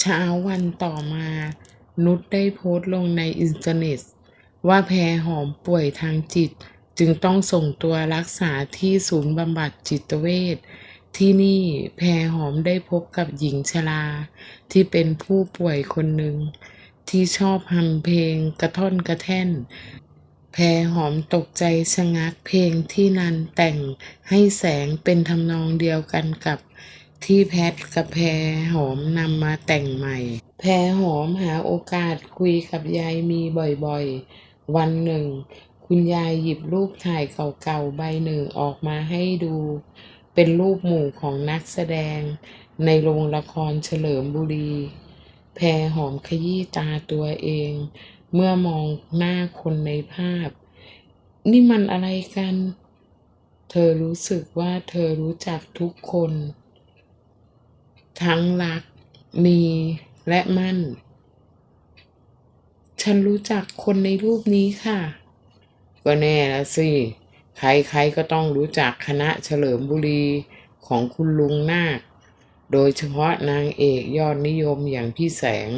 เช้าวันต่อมา นุชได้โพสต์ลงในอินเทอร์เน็ต ว่าแพรหอมป่วยทางจิต จึงต้องส่งตัวรักษาที่ศูนย์บำบัดจิตเวชที่นี่แพรหอมได้พบกับหญิงชรา ที่เป็นผู้ป่วยคนหนึ่ง ที่ชอบฮัมเพลงกระท่อนกระแท่น แพรหอมตกใจชะงักเพลงที่นันแต่งให้แสงเป็นทำนองเดียวกันกับ ที่แพทกับแพรหอมนำมาแต่งใหม่ แพรหอมหาโอกาสคุยกับยายมีบ่อยๆ วันหนึ่ง คุณยายหยิบรูปถ่ายเก่าๆ ใบหนึ่งออกมาให้ดู เป็นรูปหมู่ของนักแสดง ในโรงละครเฉลิมบุรี แพรหอมขยี้ตาตัวเอง เมื่อมองหน้าคนในภาพ นี่มันอะไรกัน เธอรู้สึกว่าเธอรู้จักทุกคน ทั้งรัก มีและมั่น ฉันรู้จักคนในรูปนี้ค่ะ ก็แน่ละสิ ใครๆก็ต้องรู้จักคณะเฉลิมบุรีของคุณลุงนาค โดยเฉพาะนางเอกยอดนิยมอย่างพี่แสง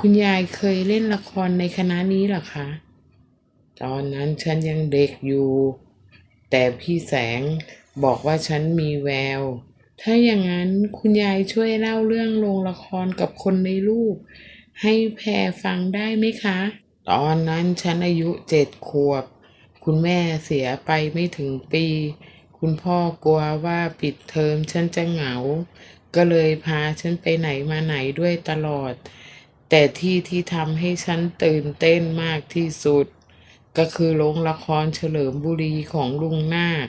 คุณยายเคยเล่นละครในคณะนี้หรอคะ ตอนนั้นฉันยังเด็กอยู่ แต่พี่แสงบอกว่าฉันมีแวว ถ้าอย่างนั้นคุณยายช่วยเล่าเรื่องโรงละครกับคนในรูป ให้แพรฟังได้ไหมคะ ตอนนั้นฉันอายุเจ็ดขวบ คุณแม่เสียไปไม่ถึงปี คุณพ่อกลัวว่าปิดเทอมฉันจะเหงา ก็เลยพาฉันไปไหนมาไหนด้วยตลอด แต่ที่ที่ทำให้ฉันตื่นเต้นมากที่สุด ก็คือโรงละครเฉลิมบุรีของลุงนาค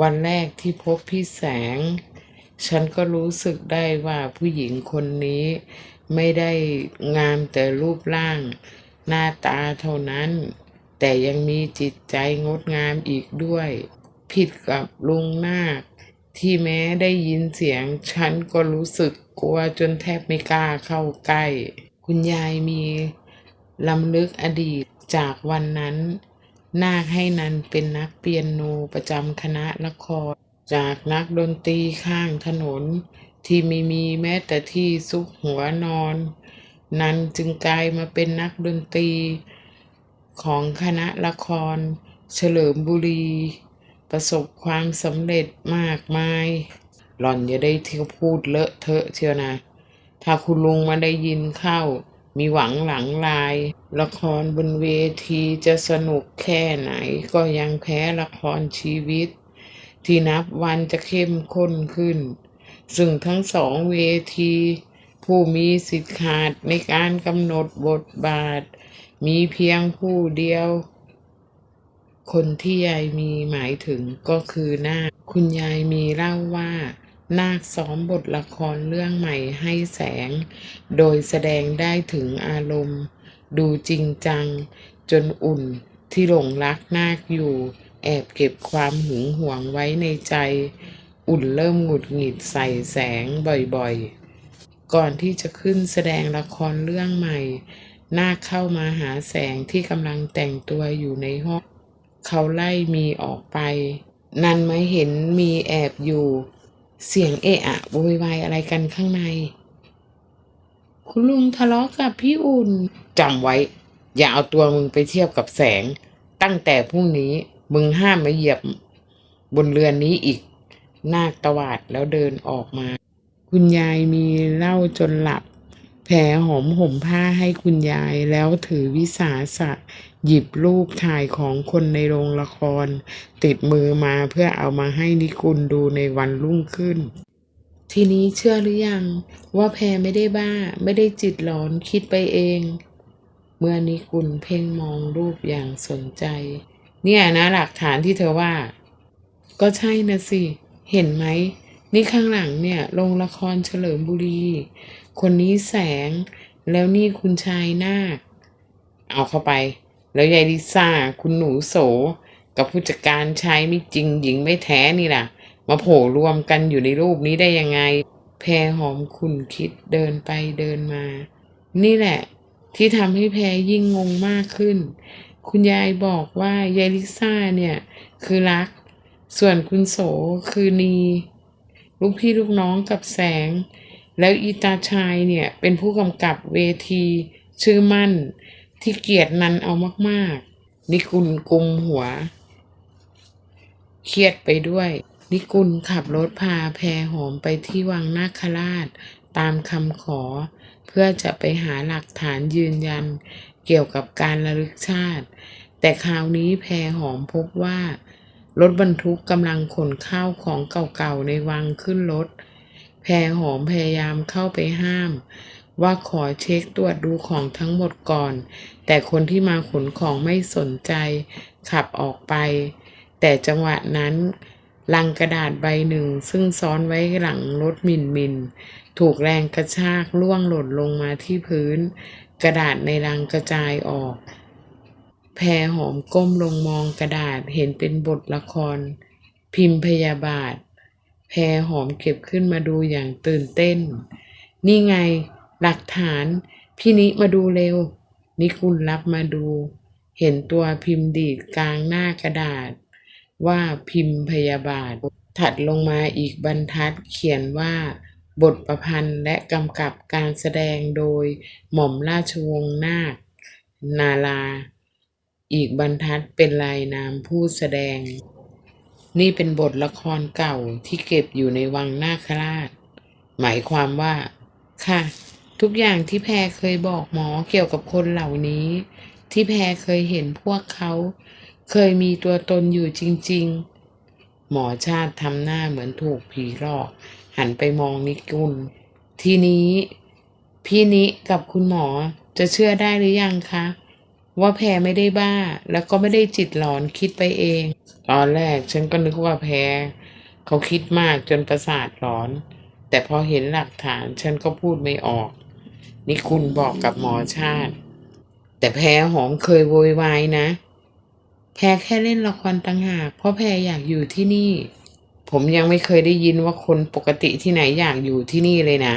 วันแรกที่พบพี่แสง ฉันก็รู้สึกได้ว่าผู้หญิงคนนี้ไม่ได้งามแต่รูปร่าง หน้าตาเท่านั้น แต่ยังมีจิตใจงดงามอีกด้วย ผิดกับลุงนาคที่แม้ได้ยินเสียง ฉันก็รู้สึกกลัวจนแทบไม่กล้าเข้าใกล้ คุณยายมีลำลึกอดีตจากวันนั้น นาคให้นันเป็นนักเปียโนประจำคณะละคร จากนักดนตรีข้างถนน ที่ไม่มีแม้แต่ที่ซุกหัวนอน นันจึงกลายมาเป็นนักดนตรี ของคณะละคร เฉลิมบุรี ประสบความสำเร็จมากมาย หล่อนอย่าได้เที่ยวพูดเลอะเทอะเชียวนะ ถ้าคุณลุงมาได้ยินเข้า มีหวังหลังลาย ละครบนเวทีจะสนุกแค่ไหนก็ยังแพ้ละครชีวิต ที่นับวันจะเข้มข้นขึ้น ซึ่งทั้งสองเวที ผู้มีสิทธิ์ขาดในการกำหนดบทบาท มีเพียงผู้เดียว คนที่ยายมีหมายถึงก็คือหน้า คุณยายมีเล่าว่า นาคซ้อมบทละครเรื่องใหม่ให้แสง โดยแสดงได้ถึงอารมณ์ ดูจริงจัง จนอุ่นที่หลงรักนาคอยู่ แอบเก็บความหึงหวงไว้ในใจ อุ่นเริ่มหงุดหงิดใส่แสงบ่อยๆ ก่อนที่จะขึ้นแสดงละครเรื่องใหม่ นาคเข้ามาหาแสงที่กำลังแต่งตัวอยู่ในห้อง เขาไล่มีออกไป นันไม่เห็นมีแอบอยู่ เสียงเอะอะโวยวายอะไรกันข้างใน คุณลุงทะเลาะกับพี่อุ่นจำไว้ อย่าเอาตัวมึงไปเทียบกับแสง ตั้งแต่พรุ่งนี้มึงห้ามมาเหยียบบนเรือนนี้อีก นาคตวาดแล้วเดินออกมา คุณยายมีเล่าจนหลับ แผลหอมห่มผ้าให้คุณยายแล้วถือวิสาสะ หยิบรูปถ่ายของคนในโรงละคร ติดมือมาเพื่อเอามาให้นิกุลดูในวันรุ่งขึ้น ทีนี้เชื่อหรือยังว่าแพรไม่ได้บ้าไม่ได้จิตหลอนคิดไปเอง เมื่อนิกุลเพ่งมองรูปอย่างสนใจ เนี่ยนะหลักฐานที่เธอว่า ก็ใช่นะสิ เห็นไหม นี่ข้างหลังเนี่ยโรงละครเฉลิมบุรี คนนี้แสง แล้วนี่คุณชายนาคเอาเข้าไป แล้วยายลิซ่า คุณหนูโส กับผู้จัดการชายไม่จริงหญิงไม่แท้นี่ล่ะ มาโผล่รวมกันอยู่ในรูปนี้ได้ยังไง แพรหอมขุนคิดเดินไปเดินมา นี่แหละ ที่ทำให้แพรยิ่งงงมากขึ้น คุณยายบอกว่ายายลิซ่าเนี่ย คือรัก ส่วนคุณโสคือนี ลูกพี่ลูกน้องกับแสง แล้วอีตาชายเนี่ยเป็นผู้กำกับเวที ชื่อมั่น ที่เกียดนันเอามากๆ นิกุลกุมหัว เครียดไปด้วย นิกุลขับรถพาแพรหอมไปที่วังนาคราช ตามคำขอ เพื่อจะไปหาหลักฐานยืนยัน เกี่ยวกับการระลึกชาติ แต่คราวนี้แพรหอมพบว่า รถบรรทุกกำลังขนข้าวของเก่าๆในวังขึ้นรถ แพรหอมพยายามเข้าไปห้าม ว่าขอเช็คตรวจดูของทั้งหมดก่อน แต่คนที่มาขนของไม่สนใจ ขับออกไป แต่จังหวะนั้นลังกระดาษใบหนึ่งซึ่งซ้อนไว้หลังรถมินมิน ถูกแรงกระชากล่วงหล่นลงมาที่พื้น กระดาษในลังกระจายออก แพรหอมก้มลงมองกระดาษเห็นเป็นบทละคร พิมพ์พยาบาท แพรหอมเก็บขึ้นมาดูอย่างตื่นเต้น นี่ไงหลักฐาน พี่นิมาดูเร็ว นิกุลรับมาดู เห็นตัวพิมพ์ดีดกลางหน้ากระดาษ ว่าพิมพ์พยาบาท ถัดลงมาอีกบรรทัดเขียนว่าบทประพันธ์และกำกับการแสดงโดยหม่อมราชวงศ์นาค นาลา อีกบรรทัดเป็นลายนามผู้แสดง นี่เป็นบทละครเก่าที่เก็บอยู่ในวังนาคราช หมายความว่า ค่ะ ทุกอย่างที่แพรเคยบอกหมอเกี่ยวกับคนเหล่านี้ ที่แพรเคยเห็นพวกเขา เคยมีตัวตนอยู่จริง ๆ หมอชาติทำหน้าเหมือนถูกผีหลอก หันไปมองนิกุล ทีนี้ พี่นิกับคุณหมอจะเชื่อได้หรือยังคะ ว่าแพรไม่ได้บ้า แล้วก็ไม่ได้จิตหลอนคิดไปเอง ตอนแรกฉันก็นึกว่าแพรเขาคิดมากจนประสาทหลอน แต่พอเห็นหลักฐานฉันก็พูดไม่ออก นี่คุณบอกกับหมอชาติ แต่แพรหอมเคยโวยวายนะ แพรแค่เล่นละครต่างหากเพราะแพรอยากอยู่ที่นี่ ผมยังไม่เคยได้ยินว่าคนปกติที่ไหนอยากอยู่ที่นี่เลยนะ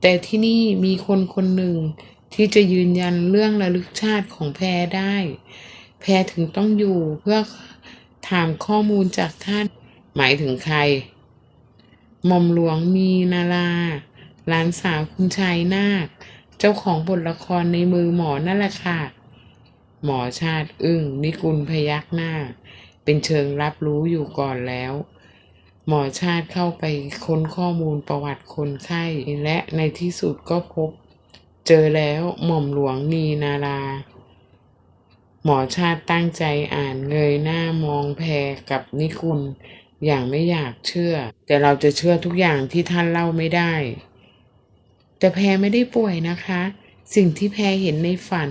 แต่ที่นี่มีคนคนหนึ่ง ที่จะยืนยันเรื่องระลึกชาติของแพรได้ แพรถึงต้องอยู่เพื่อถามข้อมูลจากท่าน หมายถึงใคร หม่อมหลวงมีนาราหลานสาวคุณชายนาค เจ้าของบทละครในมือหมอนั่นแหละค่ะ หมอชาติอึ้งนิกุลพยักหน้า เป็นเชิงรับรู้อยู่ก่อนแล้ว หมอชาติเข้าไปค้นข้อมูลประวัติคนไข้และในที่สุดก็พบ เจอแล้วหม่อมหลวงนีนารา หมอชาติตั้งใจอ่านเงยหน้ามองแพรกับนิกุลอย่างไม่อยากเชื่อ แต่เราจะเชื่อทุกอย่างที่ท่านเล่าไม่ได้ แต่แพรไม่ได้ป่วยนะคะ สิ่งที่แพรเห็นในฝัน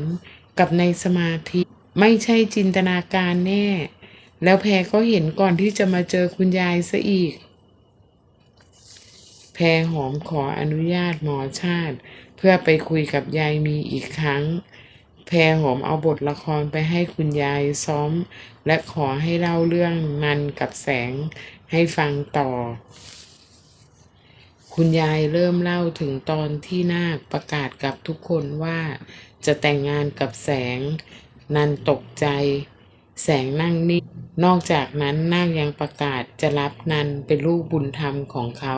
กับในสมาธิไม่ใช่จินตนาการแน่ แล้วแพรก็เห็นก่อนที่จะมาเจอคุณยายซะอีก แพรหอมขออนุญาตหมอชาติ เพื่อไปคุยกับยายมีอีกครั้ง แพรหอมเอาบทละครไปให้คุณยายซ้อม และขอให้เล่าเรื่องนันกับแสงให้ฟังต่อ คุณยายเริ่มเล่าถึงตอนที่นาคประกาศกับทุกคนว่าจะแต่งงานกับแสง นันตกใจ แสงนั่งนิ่งนอกจากนั้นนาคยังประกาศจะรับนันเป็นลูกบุญธรรมของเขา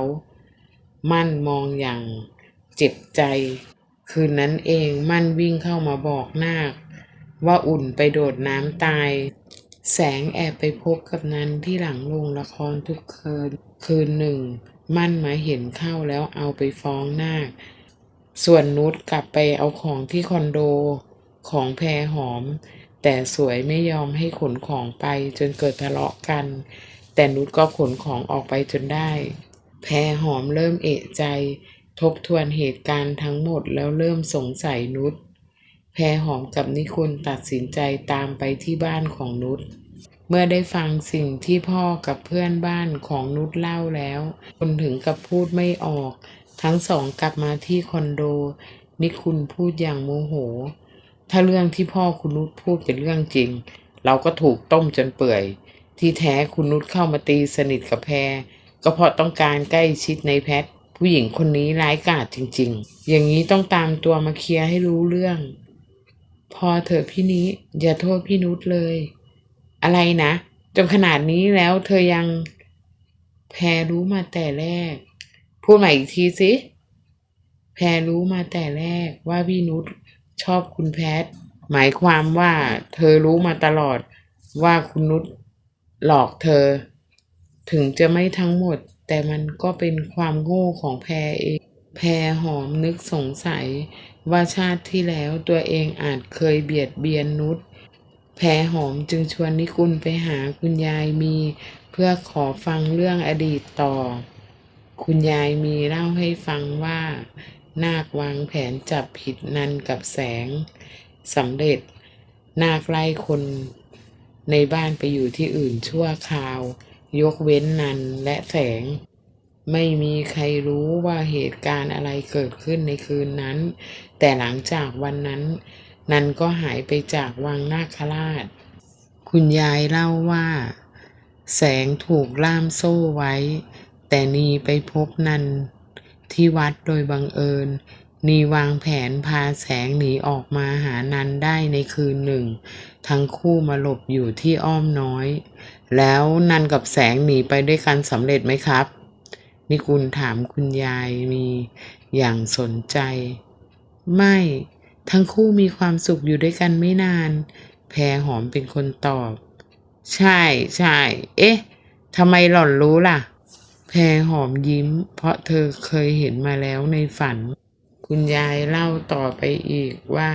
มั่นมองอย่างเจ็บใจ คืนนั้นเองมั่นวิ่งเข้ามาบอกนาค ว่าอุ่นไปโดดน้ำตาย แสงแอบไปพบกับนั้นที่หลังโรงละครทุกคืน คืนหนึ่ง มั่นมาเห็นเข้าแล้วเอาไปฟ้องนาค ส่วนนุชกลับไปเอาของที่คอนโดของแพรหอม แต่สวยไม่ยอมให้ขนของไปจนเกิดทะเลาะกัน แต่นุชก็ขนของออกไปจนได้ แพรหอมเริ่มเอะใจ ทบทวนเหตุการณ์ทั้งหมดแล้วเริ่มสงสัยนุชแพรหอมกับนิคุณตัดสินใจตามไปที่บ้านของนุชเมื่อได้ฟังสิ่งที่พ่อกับเพื่อนบ้านของนุชเล่าแล้วคนถึงกับพูดไม่ออก ทั้งสองกลับมาที่คอนโด นิคุณพูดอย่างโมโห ถ้าเรื่องที่พ่อคุณนุชพูดเป็นเรื่องจริง เราก็ถูกต้มจนเปื่อย ที่แท้คุณนุชเข้ามาตีสนิทกับแพร ก็เพราะต้องการใกล้ชิดในแพท ผู้หญิงคนนี้ร้ายกาจจริง ๆ อย่างนี้ต้องตามตัวมาเคลียร์ให้รู้เรื่อง พอเถอะพี่นี้อย่าโทษพี่นุชเลย อะไรนะ จนขนาดนี้แล้วเธอยังแพรรู้มาแต่แรก พูดใหม่อีกทีสิ แพรรู้มาแต่แรกว่าพี่นุชชอบคุณแพท หมายความว่าเธอรู้มาตลอดว่าคุณนุชหลอกเธอ ถึงจะไม่ทั้งหมด แต่มันก็เป็นความโง่ของแพรเอง แพรหอมนึกสงสัย ว่าชาติที่แล้วตัวเองอาจเคยเบียดเบียนนุชแพรหอมจึงชวนนิกุลไปหาคุณยายมี เพื่อขอฟังเรื่องอดีตต่อ คุณยายมีเล่าให้ฟังว่า นาควางแผนจับผิดนันกับแสงสำเร็จ นาคไล่คนในบ้านไปอยู่ที่อื่นชั่วคราว ยกเว้นนันและแสง ไม่มีใครรู้ว่าเหตุการณ์อะไรเกิดขึ้นในคืนนั้น แต่หลังจากวันนั้น นันก็หายไปจากวังนาคราช คุณยายเล่าว่า แสงถูกล่ามโซ่ไว้ แต่นีไปพบนันที่วัดโดยบังเอิญ นีวางแผนพาแสงหนีออกมาหานันได้ในคืนหนึ่ง ทั้งคู่มาหลบอยู่ที่อ้อมน้อย แล้วนันกับแสงหนีไปด้วยกันสำเร็จไหมครับ นิกุลถามคุณยายมีอย่างสนใจ ไม่ทั้งคู่มีความสุขอยู่ด้วยกันไม่นาน แพรหอมเป็นคนตอบ ใช่ใช่เอ๊ะทำไมหล่อนรู้ล่ะ แพรหอมยิ้ม เพราะเธอเคยเห็นมาแล้วในฝัน คุณยายเล่าต่อไปอีกว่า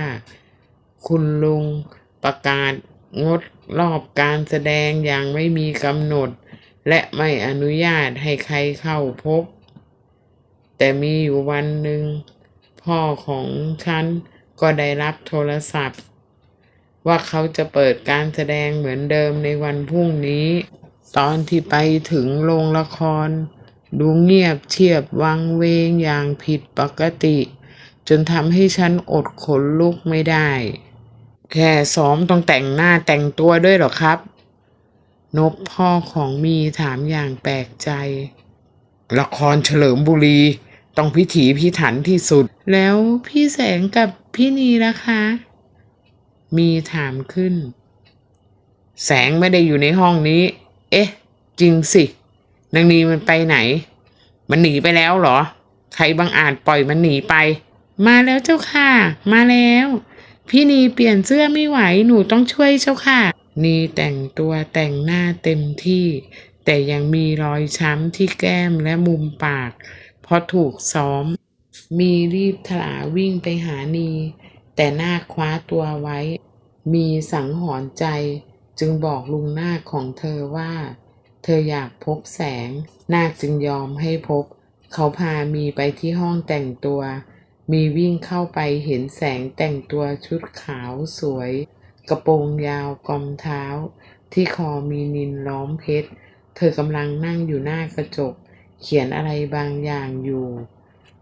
คุณลุงประกาศงดรอบการแสดงอย่างไม่มีกำหนด และไม่อนุญาตให้ใครเข้าพบ แต่มีอยู่วันหนึ่ง พ่อของฉันก็ได้รับโทรศัพท์ ว่าเขาจะเปิดการแสดงเหมือนเดิมในวันพรุ่งนี้ ตอนที่ไปถึงโรงละคร ดูเงียบเชียบวังเวงอย่างผิดปกติ จนทำให้ฉันอดขนลุกไม่ได้ แค่ซ้อมต้องแต่งหน้าแต่งตัวด้วยหรอครับ นบพ่อของมีถามอย่างแปลกใจ ละครเฉลิมบุรี ต้องพิถีพิถันที่สุด แล้วพี่แสงกับพี่นีล่ะคะ มีถามขึ้น แสงไม่ได้อยู่ในห้องนี้ เอ๊ะ จริงสินางนีมันไปไหน มันหนีไปแล้วเหรอ ใครบังอาจปล่อยมันหนีไป มาแล้วเจ้าค่ะ มาแล้ว พี่นีเปลี่ยนเสื้อไม่ไหวหนูต้องช่วยเจ้าค่ะ นีแต่งตัวแต่งหน้าเต็มที่ แต่ยังมีรอยช้ำที่แก้มและมุมปาก เพราะถูกซ้อม มีรีบถลาวิ่งไปหานี แต่หน้าคว้าตัวไว้ มีสังหรณ์ใจ จึงบอกลุงนาของเธอว่า เธออยากพบแสง นาคจึงยอมให้พบ เขาพามีไปที่ห้องแต่งตัว มีวิ่งเข้าไปเห็นแสงแต่งตัวชุดขาวสวย กระโปรงยาวกอมเท้า ที่คอมีนินล้อมเพชร เธอกำลังนั่งอยู่หน้ากระจก เขียนอะไรบางอย่างอยู่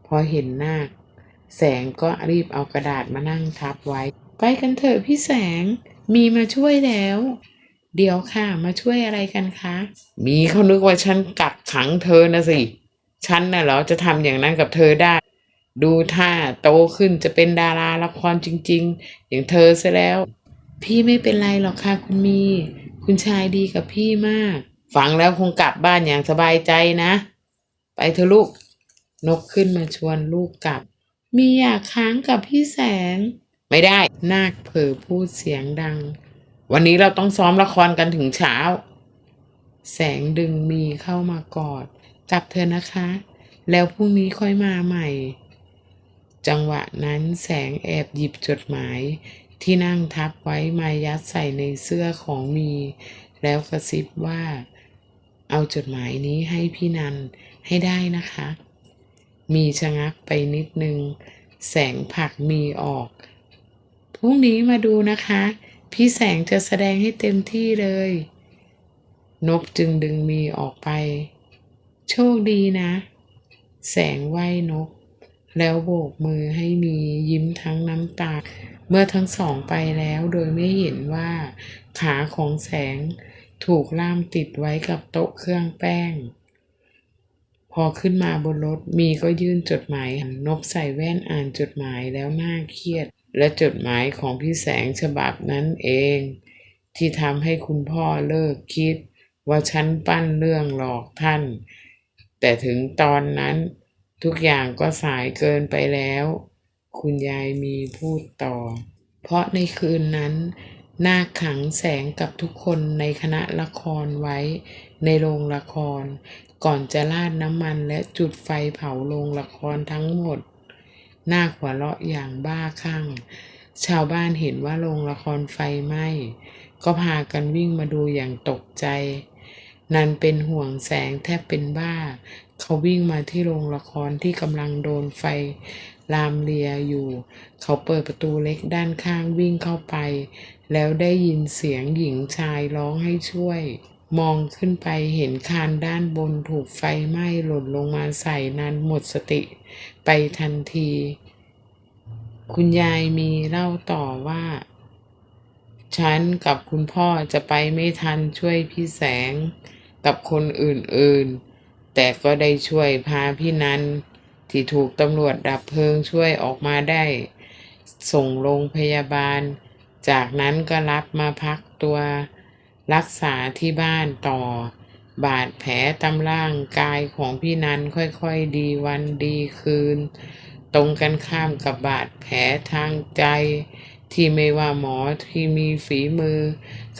พอเห็นหน้าแสงก็รีบเอากระดาษมานั่งทับไว้ ไปกันเถอะพี่แสง มีมาช่วยแล้ว เดี๋ยวค่ะ มาช่วยอะไรกันคะ มีเขานึกว่าฉันกักขังเธอนะสิ ฉันน่ะเหรอจะทำอย่างนั้นกับเธอได้ ดูท่าโตขึ้นจะเป็นดาราละครจริง ๆ อย่างเธอซะแล้ว พี่ไม่เป็นไรหรอกค่ะคุณมี คุณชายดีกับพี่มาก ฟังแล้วคงกลับบ้านอย่างสบายใจนะ ไปเถอะลูก นกขึ้นมาชวนลูกกลับ มีอยากค้างกับพี่แสง ไม่ได้ นาคเผอพูดเสียงดัง วันนี้เราต้องซ้อมละครกันถึงเช้า แสงดึงมีเข้ามากอด กลับเธอนะคะ แล้วพรุ่งนี้ค่อยมาใหม่ จังหวะนั้นแสงแอบหยิบจดหมาย ที่นั่งทับไว้มายัดใส่ในเสื้อของมี แล้วกระซิบว่า เอาจดหมายนี้ให้พี่นันให้ได้นะคะ มีชะงักไปนิดนึง แสงผลักมีออก พรุ่งนี้มาดูนะคะ พี่แสงจะแสดงให้เต็มที่เลย นกจึงดึงมีออกไป โชคดีนะ แสงไหวนก แล้วโบกมือให้มียิ้มทั้งน้ำตา เมื่อทั้งสองไปแล้วโดยไม่เห็นว่าขาของแสงถูกล่ามติดไว้กับโต๊ะเครื่องแป้ง พอขึ้นมาบนรถมีก็ยื่นจดหมายนกใส่แว่นอ่านจดหมายแล้วหน่าเครียด และจดหมายของพี่แสงฉบับนั้นเอง ที่ทำให้คุณพ่อเลิกคิด ว่าฉันปั้นเรื่องหลอกท่าน แต่ถึงตอนนั้น ทุกอย่างก็สายเกินไปแล้ว คุณยายมีพูดต่อ เพราะในคืนนั้นนาคขังแสงกับทุกคนในคณะละครไว้ในโรงละคร ก่อนจะราดน้ำมันและจุดไฟเผาโรงละครทั้งหมด นาคหัวเราะอย่างบ้าคลั่ง ชาวบ้านเห็นว่าโรงละครไฟไหม้ก็พากันวิ่งมาดูอย่างตกใจ นันเป็นห่วงแสงแทบเป็นบ้า เขาวิ่งมาที่โรงละครที่กำลังโดนไฟลามเลียอยู่ เขาเปิดประตูเล็กด้านข้างวิ่งเข้าไป แล้วได้ยินเสียงหญิงชายร้องให้ช่วย มองขึ้นไปเห็นคานด้านบนถูกไฟไหม้หล่นลงมาใส่นันหมดสติ ไปทันที คุณยายมีเล่าต่อว่า ฉันกับคุณพ่อจะไปไม่ทันช่วยพี่แสง กับคนอื่นๆ แต่ก็ได้ช่วยพาพี่นันที่ถูกตำรวจดับเพลิงช่วยออกมาได้ ส่งโรงพยาบาล จากนั้นก็รับมาพักตัวรักษาที่บ้านต่อบาดแผลตามร่างกายของพี่นันค่อยๆดีวันดีคืน ตรงกันข้ามกับบาดแผลทางใจ ที่ไม่ว่าหมอที่มีฝีมือ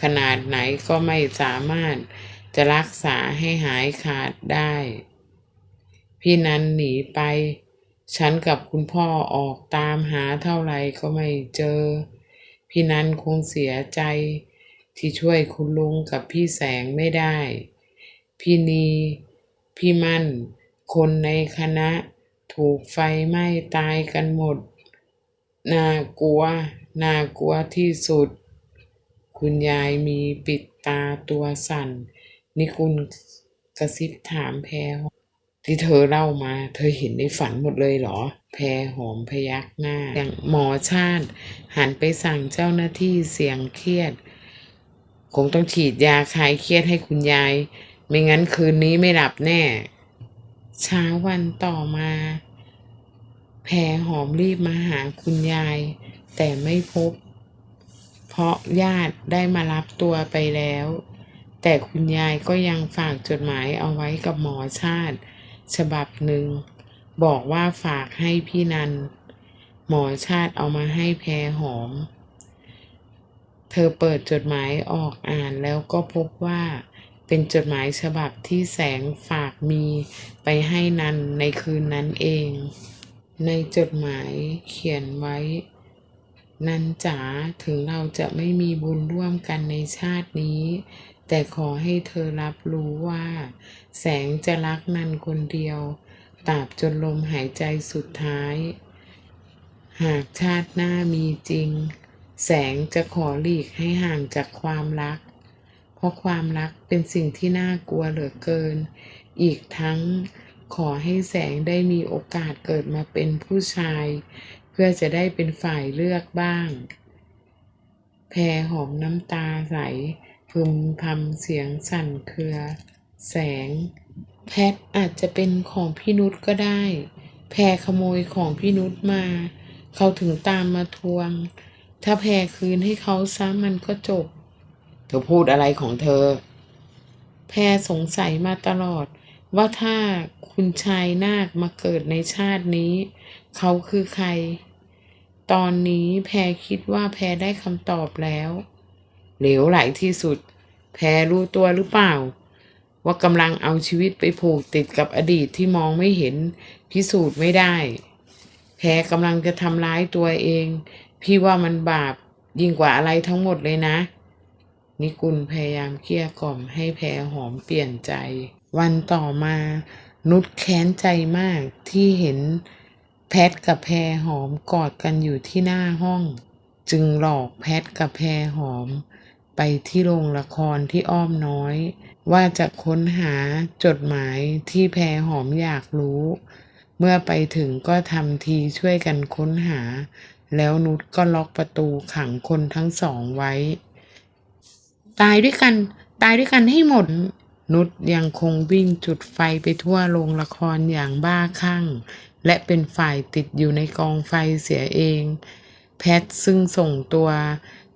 ขนาดไหนก็ไม่สามารถ จะรักษาให้หายขาดได้ พี่นันหนีไป ฉันกับคุณพ่อออกตามหาเท่าไหร่ก็ไม่เจอ พี่นันคงเสียใจ ที่ช่วยคุณลุงกับพี่แสงไม่ได้ พี่นี พี่มั่น คนในคณะถูกไฟไหม้ตายกันหมด น่ากลัว น่ากลัวที่สุด คุณยายมีปิดตาตัวสั่น นี่คุณกระซิบถามแพรที่เธอเล่ามา เธอเห็นในฝันหมดเลยเหรอ แพรหอมพยักหน้า อย่างหมอชาติ หันไปสั่งเจ้าหน้าที่เสียงเครียด คงต้องฉีดยาคลายเครียดให้คุณยาย ไม่งั้นคืนนี้ไม่หลับแน่ เช้าวันต่อมา แพรหอมรีบมาหาคุณยาย แต่ไม่พบ เพราะญาติได้มารับตัวไปแล้ว แต่คุณยายก็ยังฝากจดหมายเอาไว้กับหมอชาติ ฉบับหนึ่ง บอกว่าฝากให้พี่นัน หมอชาติเอามาให้แพรหอม เธอเปิดจดหมายออกอ่านแล้วก็พบว่าเป็นจดหมายฉบับที่แสงฝากมีไปให้นันในคืนนั้นเอง ในจดหมายเขียนไว้ นันจ๋าถึงเราจะไม่มีบุญร่วมกันในชาตินี้ แต่ขอให้เธอรับรู้ว่า แสงจะรักนันคนเดียวตราบจนลมหายใจสุดท้าย หากชาติหน้ามีจริง แสงจะขอหลีกให้ห่างจากความรัก เพราะความรักเป็นสิ่งที่น่ากลัวเหลือเกิน อีกทั้งขอให้แสงได้มีโอกาสเกิดมาเป็นผู้ชาย เพื่อจะได้เป็นฝ่ายเลือกบ้าง แพรหอมน้ำตาไหล พึมพำเสียงสั่นเครือ แสง แพทอาจจะเป็นของพี่นุชก็ได้ แพรขโมยของพี่นุชมา เขาถึงตามมาทวง ถ้าแพรคืนให้เขาซะมันก็จบ เธอพูดอะไรของเธอ แพรสงสัยมาตลอด ว่าถ้าคุณชายนาคมาเกิดในชาตินี้ เขาคือใคร ตอนนี้แพรคิดว่าแพรได้คำตอบแล้ว เหลวไหลที่สุด แพรรู้ตัวหรือเปล่า ว่ากำลังเอาชีวิตไปผูกติดกับอดีตที่มองไม่เห็นพิสูจน์ไม่ได้ แพรกำลังจะทำร้ายตัวเอง พี่ว่ามันบาปยิ่งกว่าอะไรทั้งหมดเลยนะ นิกุลพยายามเกลี้ยกล่อมให้แพรหอมเปลี่ยนใจ วันต่อมานุชแค้นใจมากที่เห็นแพทกับแพรหอมกอดกันอยู่ที่หน้าห้อง จึงหลอกแพทกับแพรหอม ไปที่โรงละครที่อ้อมน้อย ว่าจะค้นหาจดหมายที่แพรหอมอยากรู้ เมื่อไปถึงก็ทำทีช่วยกันค้นหา แล้วนุชก็ล็อกประตูขังคนทั้งสองไว้ ตายด้วยกัน ตายด้วยกันให้หมด นุชยังคงวิ่งจุดไฟไปทั่วโรงละครอย่างบ้าคลั่ง และเป็นฝ่ายติดอยู่ในกองไฟเสียเอง แพทซึ่งส่งตัว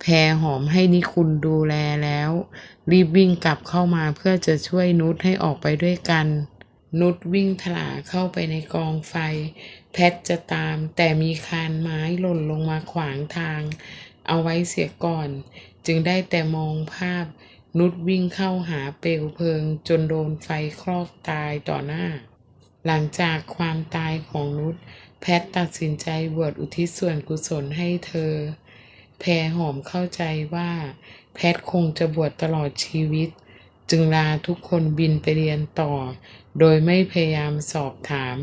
แพรหอมให้นิคุณดูแลแล้ว รีบวิ่งกลับเข้ามาเพื่อจะช่วยนุชให้ออกไปด้วยกัน นุชวิ่งถลาเข้าไปในกองไฟ แพทจะตาม แต่มีคานไม้หล่นลงมาขวางทาง เอาไว้เสียก่อน จึงได้แต่มองภาพ นุชวิ่งเข้าหาเปลวเพลิง จนโดนไฟคลอกตายต่อหน้า หลังจากความตายของนุชแพทตัดสินใจบวชอุทิศส่วนกุศลให้เธอ แพรหอมเข้าใจว่า แพทคงจะบวชตลอดชีวิต จึงลาทุกคนบินไปเรียนต่อ โดยไม่พยายามสอบถาม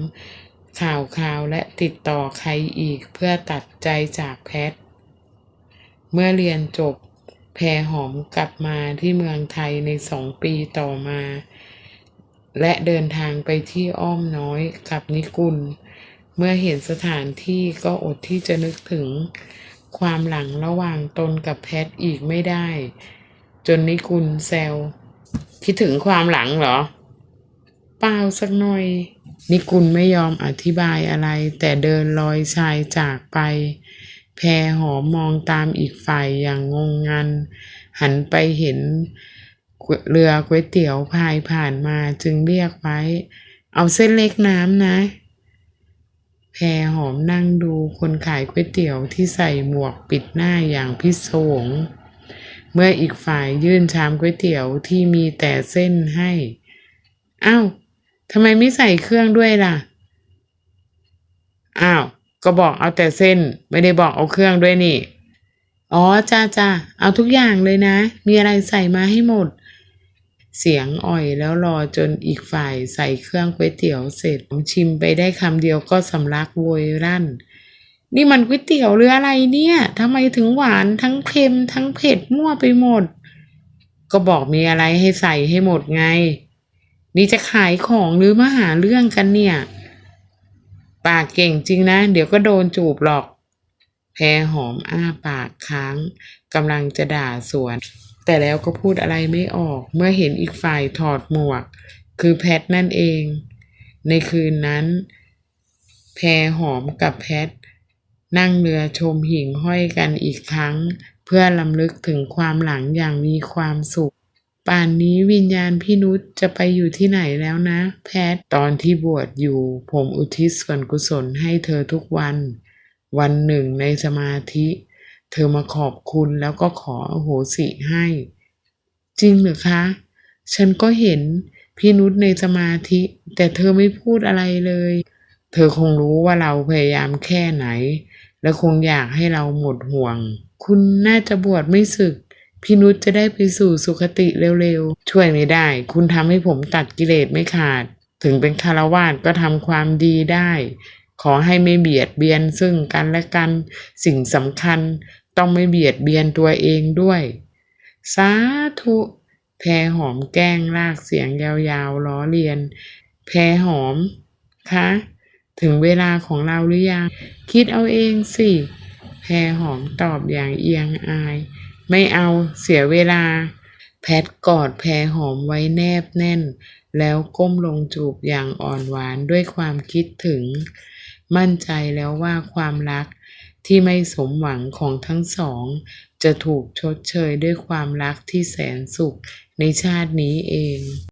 ข่าวข่าวและติดต่อใครอีกเพื่อตัดใจจากแพท เมื่อเรียนจบ แพรหอมกลับมาที่เมืองไทยในสองปีต่อมา และเดินทางไปที่อ้อมน้อยกับนิกุล เมื่อเห็นสถานที่ก็อดที่จะนึกถึง ความหลังระหว่างตนกับแพทอีกไม่ได้ จนนิกุลแซวคิดถึงความหลังเหรอ เปล่าสักหน่อย นิกุลไม่ยอมอธิบายอะไร แต่เดินลอยชายจากไป แพรหอมมองตามอีกฝ่ายอย่างงงงัน หันไปเห็นเรือก๋วยเตี๋ยวพายผ่านมาจึงเรียกไว้ เอาเส้นเล็กน้ำนะ แพรหอมนั่งดูคนขายก๋วยเตี๋ยวที่ใส่หมวกปิดหน้าอย่างพิศวง เมื่ออีกฝ่ายยื่นชามก๋วยเตี๋ยวที่มีแต่เส้นให้อ้าวทำไมไม่ใส่เครื่องด้วยล่ะ อ้าว ก็บอกเอาแต่เส้น ไม่ได้บอกเอาเครื่องด้วยนี่ อ๋อจ้าจ้าเอาทุกอย่างเลยนะ มีอะไรใส่มาให้หมด เสียงอ่อยแล้วรอจนอีกฝ่ายใส่เครื่องก๋วยเตี๋ยวเสร็จชิมไปได้คำเดียวก็สำลักโวยรั่น นี่มันก๋วยเตี๋ยวหรืออะไรเนี่ยทำไมถึงหวานทั้งเค็มทั้งเผ็ดมั่วไปหมด ก็บอกมีอะไรให้ใส่ให้หมดไง นี่จะขายของหรือมาหาเรื่องกันเนี่ย ปากเก่งจริงนะ เดี๋ยวก็โดนจูบหรอก แพรหอมอ้าปากค้างกำลังจะด่าสวน แต่แล้วก็พูดอะไรไม่ออกเมื่อเห็นอีกฝ่ายถอดหมวก คือแพทนั่นเอง ในคืนนั้น แพรหอมกับแพท นั่งเรือชมหิ่งห้อยกันอีกครั้ง เพื่อลำลึกถึงความหลังอย่างมีความสุข ป่านนี้วิญญาณพี่นุชจะไปอยู่ที่ไหนแล้วนะ แพทตอนที่บวชอยู่ ผมอุทิศส่วนกุศลให้เธอทุกวัน วันหนึ่งในสมาธิ เธอมาขอบคุณแล้วก็ขออโหสิให้ จริงหรือคะ ฉันก็เห็นพี่นุชในสมาธิ แต่เธอไม่พูดอะไรเลย เธอคงรู้ว่าเราพยายามแค่ไหน และคงอยากให้เราหมดห่วง คุณน่าจะบวชไม่สึก พี่นุชจะได้ไปสู่สุคติเร็วๆ ช่วยไม่ได้ คุณทำให้ผมตัดกิเลสไม่ขาด ถึงเป็นคารวาสก็ทำความดีได้ขอให้ไม่เบียดเบียนซึ่งกันและกัน สิ่งสำคัญ ต้องไม่เบียดเบียนตัวเองด้วย สาธุ แพรหอมแกล้งลากเสียงยาวๆล้อเลียน แพรหอม คะ ถึงเวลาของเราหรือยัง คิดเอาเองสิ แพรหอมตอบอย่างเอียงอาย ไม่เอาเสียเวลา แพทกอดแพรหอมไว้แนบแน่น แล้วก้มลงจูบอย่างอ่อนหวานด้วยความคิดถึง มั่นใจแล้วว่าความรัก ที่ไม่สมหวังของทั้งสอง จะถูกชดเชยด้วยความรักที่แสนสุขในชาตินี้เอง